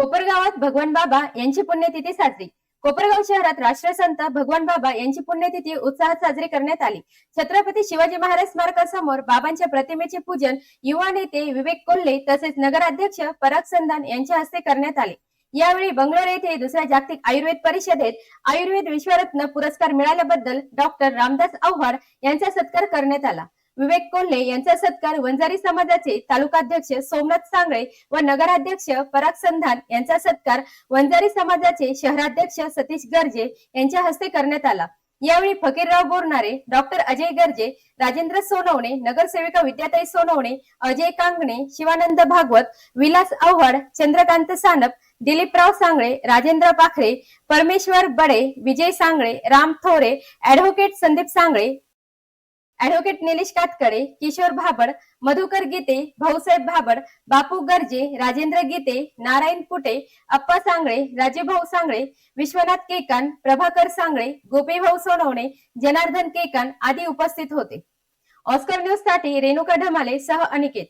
कोपरगावात भगवान बाबा यांची पुण्यतिथी साजरी. कोपरगाव शहरात राष्ट्रसंत भगवान बाबा यांची पुण्यतिथी उत्साहात साजरी करण्यात आली. छत्रपती शिवाजी महाराज स्मारकासमोर बाबांच्या प्रतिमेचे पूजन युवा नेते विवेक कोल्हे तसेच नगराध्यक्ष पराग संधान यांच्या हस्ते करण्यात आले. यावेळी बंगलोर येथे दुसऱ्या जागतिक आयुर्वेद परिषदेत आयुर्वेद विश्वरत्न पुरस्कार मिळाल्याबद्दल डॉक्टर रामदास आव्हाड यांचा सत्कार करण्यात आला. विवेक कोल्हे यांचा सत्कार वंजारी समाजाचे तालुकाध्यक्ष सोमनाथ सांगळे व नगराध्यक्ष पराग संधान यांचा सत्कार वंजारी समाजाचे शहराध्यक्ष सतीश गर्जे यांच्या हस्ते करण्यात आला. यावेळी फकीरराव बोरणारे डॉक्टर अजय गर्जे राजेंद्र सोनवणे नगरसेविका विद्याताई सोनवणे अजय कांगणे शिवानंद भागवत विलास आव्हाड चंद्रकांत सानप दिलीपराव सांगळे राजेंद्र पाखरे परमेश्वर बडे विजय सांगळे राम थोरे ऍडव्होकेट संदीप सांगळे ऍडव्होकेट निलेश कातकडे किशोर भाबड मधुकर गीते भाऊसाहेब भाबड बापू गर्जे राजेंद्र गीते नारायण पुटे अप्पा सांगळे राजेभाऊ सांगळे विश्वनाथ केकान प्रभाकर सांगळे गोपीभाऊ सोनवणे जनार्दन केकान आदी उपस्थित होते. ऑस्कर न्यूजसाठी रेणुका ढमाले सह अनिकेत.